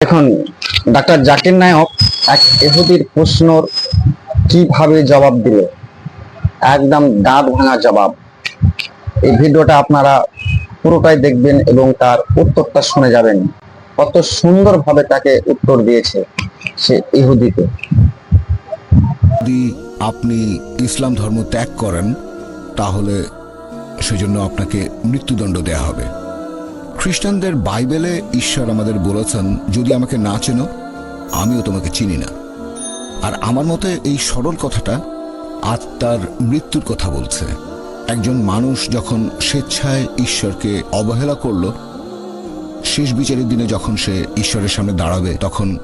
এখন ডাক্তার জাকির নায়ক এক এহুদির প্রশ্নর কীভাবে জবাব দিল? একদম দাঁত ভাঙা জবাব। এই ভিডিওটা আপনারা পুরোটাই দেখবেন এবং তার উত্তরটা শুনে যাবেন। কত সুন্দরভাবে তাকে উত্তর দিয়েছে সে ইহুদিতে যদি আপনি ইসলাম ধর্ম ত্যাগ করেন, তাহলে সেজন্য আপনাকে মৃত্যুদণ্ড দেয়া হবে। খ্রিস্টানদের বাইবেলে ঈশ্বর আমাদের বলেছেন, যদি আমাকে না চেনো, আমিও তোমাকে চিনি না। আর আমার মতে এই সরল কথাটা আত্মার মৃত্যুর কথা বলছে। একজন মানুষ যখন স্বেচ্ছায় ঈশ্বরকে অবহেলা করল, শেষ বিচারের দিনে যখন সে ঈশ্বরের সামনে দাঁড়াবে, তখন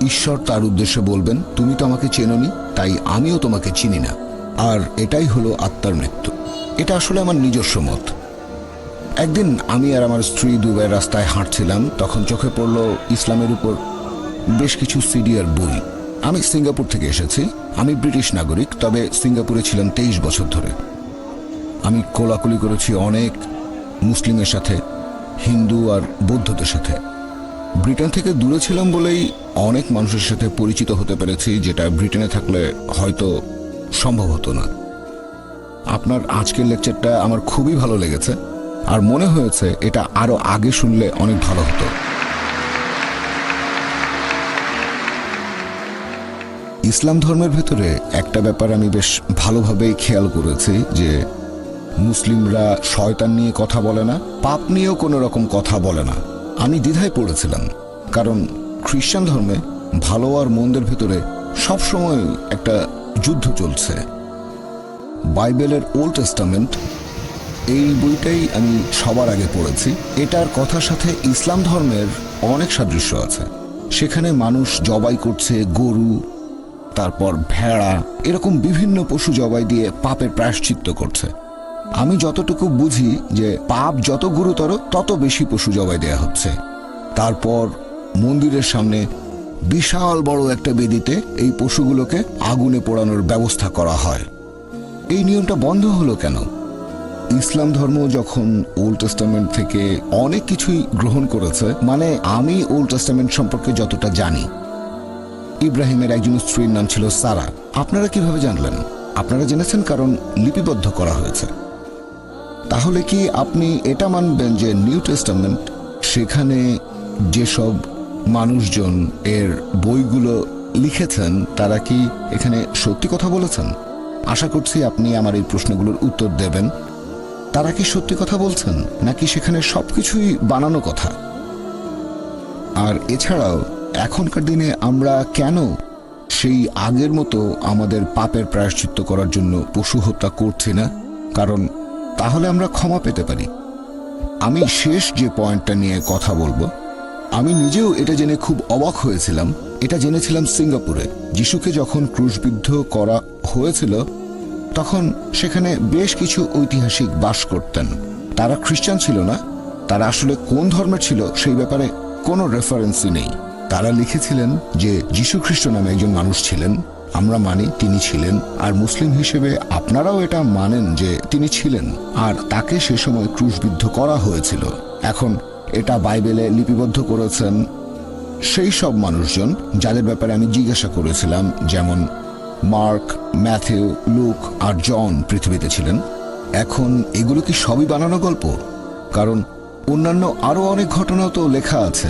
ঈশ্বর তার উদ্দেশ্যে বলবেন, তুমি তো আমাকে চেননি, তাই আমিও তোমাকে চিনি না। আর এটাই হলো আত্মার মৃত্যু। এটা আসলে আমার নিজস্ব মত। একদিন আমি আর আমার স্ত্রী দুবাই রাস্তায় হাঁটছিলাম, তখন চোখে পড়ল ইসলামের উপর বেশ কিছু সিডিয়ার বই। আমি সিঙ্গাপুর থেকে এসেছি, আমি ব্রিটিশ নাগরিক, তবে সিঙ্গাপুরে ছিলাম তেইশ বছর ধরে। আমি কোলাকুলি করেছি অনেক মুসলিমের সাথে, হিন্দু আর বৌদ্ধদের সাথে। ব্রিটেন থেকে দূরে ছিলাম বলেই অনেক মানুষের সাথে পরিচিত হতে পেরেছি, যেটা ব্রিটেনে থাকলে হয়তো সম্ভব হতো না। আপনার আজকের লেকচারটা আমার খুবই ভালো লেগেছে। আর মনে হয়েছে এটা আরও আগে শুনলে অনেক ভালো হতো। ইসলাম ধর্মের ভেতরে একটা ব্যাপার আমি বেশ ভালোভাবেই খেয়াল করেছি যে মুসলিমরা শয়তান নিয়ে কথা বলে না, পাপ নিয়েও কোনো রকম কথা বলে না। আমি দ্বিধায় পড়েছিলাম, কারণ খ্রিস্টান ধর্মে ভালো আর মন্দের ভেতরে সবসময় একটা যুদ্ধ চলছে। বাইবেলের ওল্ড টেস্টামেন্ট এই বইটাই আমি সবার আগে পড়েছি। এটার কথার সাথে ইসলাম ধর্মের অনেক সাদৃশ্য আছে। সেখানে মানুষ জবাই করছে গরু, তারপর ভেড়া, এরকম বিভিন্ন পশু জবাই দিয়ে পাপের প্রায়শ্চিত্ত করছে। আমি যতটুকু বুঝি যে পাপ যত গুরুতর, তত বেশি পশু জবাই দেয়া হচ্ছে। তারপর মন্দিরের সামনে বিশাল বড় একটা বেদিতে এই পশুগুলোকে আগুনে পোড়ানোর ব্যবস্থা করা হয়। এই নিয়মটা বন্ধ হলো কেন? ইসলাম ধর্ম যখন ওল্ড টেস্টামেন্ট থেকে অনেক কিছুই গ্রহণ করেছে মানে আমি ওল্ড টেস্টামেন্ট সম্পর্কে যতটা জানি। ইব্রাহিমের একজন স্ত্রীর নাম ছিল সারা। আপনারা কীভাবে জানলেন? আপনারা জেনেছেন কারণ লিপিবদ্ধ করা হয়েছে। তাহলে কি আপনি এটা মানবেন যে নিউ টেস্টামেন্ট সেখানে যেসব মানুষজন এর বইগুলো লিখেছেন, তারা কি এখানে সত্যি কথা বলেছেন? আশা করছি আপনি আমার এই প্রশ্নগুলোর উত্তর দেবেন। তারা কি সত্যি কথা বলছেন? নাকি সেখানে সবকিছুই বানানো কথা? আর এছাড়াও, এখনকার দিনে আমরা কেন সেই আগের মতো আমাদের পাপের প্রায়শ্চিত্ত করার জন্য পশু হত্যা করছি না? কারণ তাহলে আমরা ক্ষমা পেতে পারি। আমি শেষ যে পয়েন্টটা নিয়ে কথা বলব, আমি নিজেও এটা জেনে খুব অবাক হয়েছিলাম। এটা জেনেছিলাম সিঙ্গাপুরে। যিশুকে যখন ক্রুশবিদ্ধ করা হয়েছিল তখন সেখানে বেশ কিছু ঐতিহাসিক বাস করতেন। তারা খ্রিস্টান ছিল না, তারা আসলে কোন ধর্মের ছিল সেই ব্যাপারে কোনো রেফারেন্সই নেই। তারা লিখেছিলেন যে যীশু খ্রিস্ট নামে একজন মানুষ ছিলেন, আমরা মানি তিনি ছিলেন, আর মুসলিম হিসেবে আপনারাও এটা মানেন যে তিনি ছিলেন, আর তাকে সে সময় ক্রুশবিদ্ধ করা হয়েছিল। এখন এটা বাইবেলে লিপিবদ্ধ করেছেন সেই সব মানুষজন যাদের ব্যাপারে আমি জিজ্ঞাসা করেছিলাম, যেমন মার্ক, ম্যাথিউ, লুক আর জন পৃথিবীতে ছিলেন। এখন এগুলো কি সবই বানানো গল্প? কারণ অন্যান্য আরও অনেক ঘটনাও তো লেখা আছে।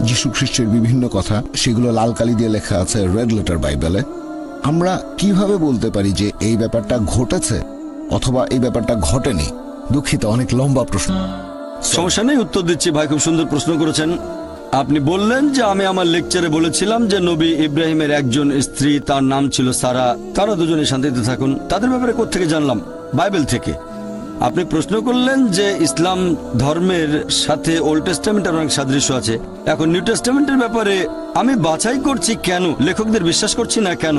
যীশু খ্রিস্টের বিভিন্ন কথা, সেগুলো লাল কালি দিয়ে লেখা আছে রেড লেটার বাইবেলে। আমরা কীভাবে বলতে পারি যে এই ব্যাপারটা ঘটেছে অথবা এই ব্যাপারটা ঘটেনি? দুঃখিত, অনেক লম্বা প্রশ্ন। সমস্যা নেই, উত্তর দিচ্ছি। ভাই খুব সুন্দর প্রশ্ন করেছেন। আপনি বললেন যে আমি আমার লেকচারে বলেছিলাম যে নবী ইব্রাহিমের একজন স্ত্রী, তার নাম ছিল সারা। তারা দুজনে শান্তিতে থাকুন। তাদের ব্যাপারে কোথেকে জানলাম? বাইবেল থেকে। আপনি প্রশ্ন করলেন যে ইসলাম ধর্মের সাথে ওল্ড টেস্টামেন্টের অনেক সাদৃশ্য আছে। এখন নিউ টেস্টামেন্টের ব্যাপারে আমি বাছাই করছি কেন? লেখকদের বিশ্বাস করছি না কেন?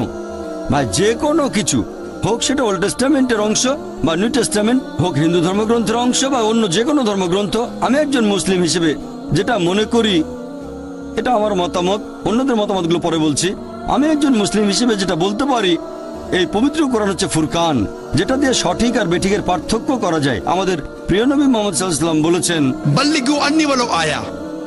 ভাই, যে কোনো কিছু, হোক সেটা ওল্ড টেস্টামেন্টের অংশ বা নিউ টেস্টামেন্ট হোক হিন্দু ধর্মগ্রন্থের অংশ বা অন্য যে কোনো ধর্মগ্রন্থ, আমি একজন মুসলিম হিসেবে যেটা মনে করি এটা আমার মতামত। অন্যদের মতামতগুলো পরে বলছি। আমি একজন মুসলিম হিসেবে যেটা বলতে পারি এই পবিত্র কোরআন হচ্ছে ফুরকান যেটা দিয়ে সঠিক আর বেঠিকের পার্থক্য করা যায়। আমাদের প্রিয় নবী মোহাম্মদ বলেছেন আয়া।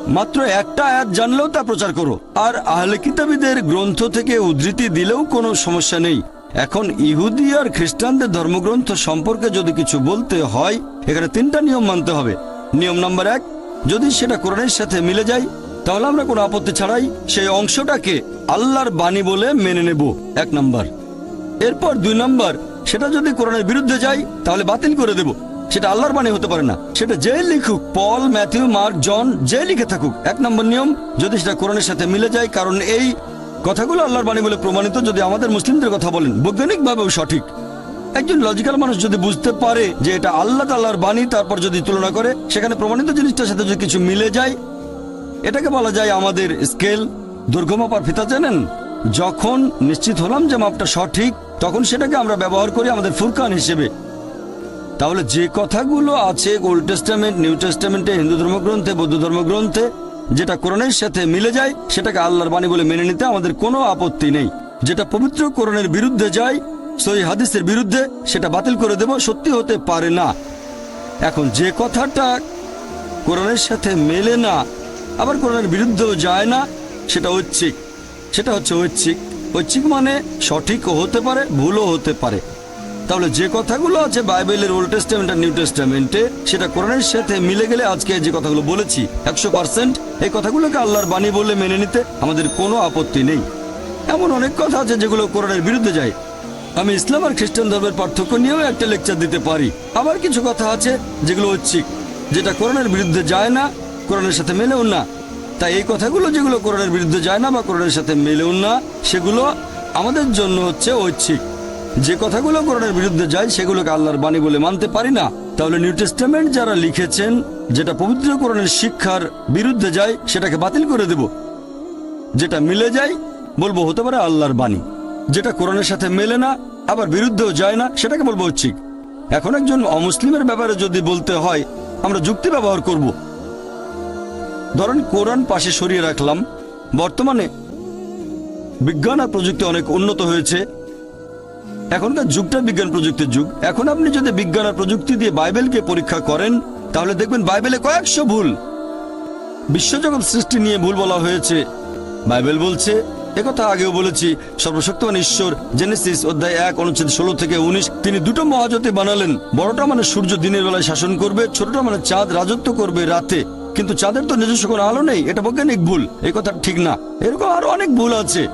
মাত্র একটা আয়াত জানলেও তা প্রচার করো আর আহলে কিতাবীদের গ্রন্থ থেকে উদ্ধৃতি দিলেও কোনো সমস্যা নেই। এখন ইহুদি আর খ্রিস্টানদের ধর্মগ্রন্থ সম্পর্কে যদি কিছু বলতে হয় এখানে তিনটা নিয়ম মানতে হবে। নিয়ম নাম্বার এক যদি সেটা কোরআনের সাথে মিলে যায় তাহলে আমরা কোনো আপত্তি ছাড়াই সেই অংশটাকে আল্লাহর বাণী বলে মেনে নেব, এক নাম্বার। এরপর দুই নাম্বার, সেটা যদি কোরআনের বিরুদ্ধে যায়, তাহলে বাতিল করে দেব। সেটা আল্লাহর বাণী হতে পারে না। সেটা যে লিখুক, পল, ম্যাথিউ, মার্ক, জন, যে লিখে থাকুক, এক নম্বর নিয়ম। যদি সেটা কোরআনের সাথে মিলে যায়, কারণ এই কথাগুলো আল্লাহর বাণী বলে প্রমাণিত, যদি আমাদের মুসলিমদের কথা বলেন, বৈজ্ঞানিকভাবেও সঠিক। একজন লজিক্যাল মানুষ যদি বুঝতে পারে যে এটা আল্লাহ তাল্লাহর বাণী, তারপর যদি তুলনা করে, সেখানে প্রমাণিত জিনিসটার সাথে যদি কিছু মিলে যায় এটাকে বলা যায় আমাদের স্কেল। দৈর্ঘ্য মাপার ফিতা, জানেন? যখন নিশ্চিত হলাম যে মাপটা সঠিক, তখন সেটাকে আমরা ব্যবহার করি আমাদের ফুরকান হিসেবে। তাহলে যে কথাগুলো আছে ওল্ড টেস্টামেন্ট, নিউ টেস্টামেন্টে, হিন্দু ধর্মগ্রন্থে, বৌদ্ধ ধর্মগ্রন্থে, যেটা কোরআনের সাথে মিলে যায়, সেটাকে আল্লাহর বাণী বলে মেনে নিতে আমাদের কোনো আপত্তি নেই। যেটা পবিত্র কোরআনের বিরুদ্ধে যায় সই হাদিসের বিরুদ্ধে, সেটা বাতিল করে দেব, সত্যি হতে পারে না। এখন যে কথাটা কোরআনের সাথে মেলে না আবার কোরআনের বিরুদ্ধেও যায় না, সেটা ঐচ্ছিক। সেটা হচ্ছে ঐচ্ছিক। ঐচ্ছিক মানে সঠিকও হতে পারে, ভুলও হতে পারে। তাহলে যে কথাগুলো আছে বাইবেলের ওল্ড টেস্টামেন্ট আর নিউ টেস্টামেন্টে, সেটা কোরআনের সাথে মিলে গেলে আজকে যে কথাগুলো বলেছি, একশো পার্সেন্ট, এই কথাগুলোকে আল্লাহর বাণী বলে মেনে নিতে আমাদের কোনো আপত্তি নেই। এমন অনেক কথা আছে যেগুলো কোরআনের বিরুদ্ধে যায়। আমি ইসলাম আর খ্রিস্টান ধর্মের পার্থক্য নিয়েও একটা লেকচার দিতে পারি। আবার কিছু কথা আছে যেগুলো ঐচ্ছিক, যেটা কোরআনের বিরুদ্ধে যায় না কোরআনের সাথে মেলেও না। তাই এই কথাগুলো যেগুলো কোরআনের বিরুদ্ধে যায় না বা কোরআনের সাথে মেলেও না, সেগুলো আমাদের জন্য হচ্ছে ঐচ্ছিক। যে কথাগুলো কোরআনের বিরুদ্ধে যায়, সেগুলোকে আল্লাহর বাণী বলে মানতে পারি না। তাহলে নিউ টেস্টামেন্ট যারা লিখেছেন, যেটা পবিত্র কোরআনের শিক্ষার বিরুদ্ধে যায়, সেটাকে বাতিল করে দেব। যেটা মিলে যায়, বলব হতে পারে আল্লাহর বাণী। যেটা কোরআনের সাথে মেলে না, আবার বিরুদ্ধেও যায় না, সেটাকে বলব ঐচ্ছিক। এখন একজন অমুসলিমের ব্যাপারে যদি বলতে হয়, আমরা যুক্তি ব্যবহার করব। ধরেন কোরআন পাশে সরিয়ে রাখলাম, বর্তমানে বিজ্ঞান আর প্রযুক্তি অনেক উন্নত হয়েছে। এখনকার যুগটা বিজ্ঞান প্রযুক্তির যুগ। এখন আপনি যদি বিজ্ঞান আর প্রযুক্তি দিয়ে বাইবেলকে পরীক্ষা করেন, তাহলে দেখবেন বাইবেলে কয়েকশো ভুল। বিশ্বজগৎ সৃষ্টি নিয়ে ভুল বলা হয়েছে। বাইবেল বলছে একথা আগেও বলেছি, সর্বশক্তিমান ঈশ্বর, জেনেসিস অধ্যায় এক, অনুচ্ছেদ ষোলো থেকে উনিশ, তিনি দুটো মহাজতে বানালেন। বড়টা মানে সূর্য দিনের বেলায় শাসন করবে, ছোটটা মানে চাঁদ রাজত্ব করবে রাতে। কিন্তু চাঁদের তো নিজস্ব কোনো আলো নেই, এটা বৈজ্ঞানিক ভুল। এই কথা ঠিক না। এরকম আরও অনেক ভুল আছে।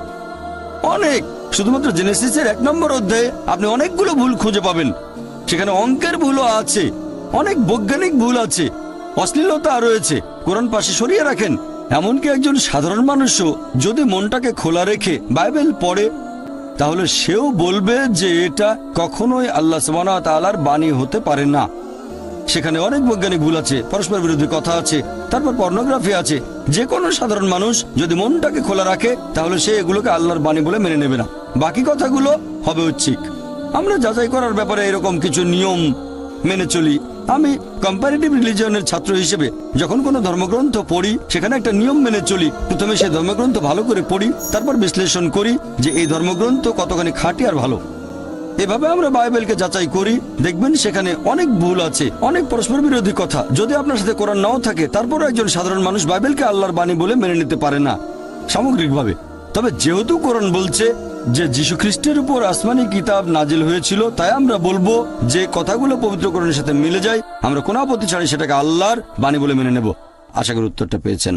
অনেক। শুধুমাত্র জেনেসিসের এক নম্বর অধ্যায়ে আপনি অনেকগুলো ভুল খুঁজে পাবেন। সেখানে অঙ্কের ভুলও আছে। অনেক বৈজ্ঞানিক ভুল আছে। অশ্লীলতা রয়েছে। কোরআন পাশে সরিয়ে রাখেন। এমনকি একজন সাধারণ মানুষও যদি মনটাকে খোলা রেখে বাইবেল পড়ে, তাহলে সেও বলবে যে এটা কখনোই আল্লাহ সুবহানাহু ওয়া তাআলার বাণী হতে পারে না। সেখানে অনেক বৈজ্ঞানিক ভুল আছে, পরস্পর বিরোধী কথা আছে, তারপর পর্নোগ্রাফি আছে। যে কোনো সাধারণ মানুষ যদি মনটাকে খোলা রাখে, তাহলে সে এগুলোকে আল্লাহর বাণী বলে মেনে নেবে না। বাকি কথাগুলো হবে ঐচ্ছিক। আমরা যাচাই করার ব্যাপারে এরকম কিছু নিয়ম মেনে চলি। আমি কম্পারেটিভ রিলিজিয়নের ছাত্র হিসেবে যখন কোনো ধর্মগ্রন্থ পড়ি, সেখানে একটা নিয়ম মেনে চলি। প্রথমে সেই ধর্মগ্রন্থ ভালো করে পড়ি, তারপর বিশ্লেষণ করি যে এই ধর্মগ্রন্থ কতখানি খাঁটি আর ভালো। এভাবে আমরা বাইবেলকে যাচাই করি, দেখবেন সেখানে অনেক ভুল আছে, অনেক পরস্পর বিরোধী কথা। যদি আপনার সাথে কোরআন নাও থাকে, তারপরও একজন সাধারণ মানুষ বাইবেলকে আল্লাহর বাণী বলে মেনে নিতে পারে না, সামগ্রিকভাবে। তবে যেহেতু কোরআন বলছে যে যীশু খ্রিস্টের উপর আসমানি কিতাব নাজিল হয়েছিল, তাই আমরা বলব যে কথাগুলো পবিত্র কোরআনের সাথে মিলে যায়, আমরা কোনো আপত্তি ছাড়াই সেটাকে আল্লাহর বাণী বলে মেনে নেব। আশা করি উত্তরটা পেয়েছেন।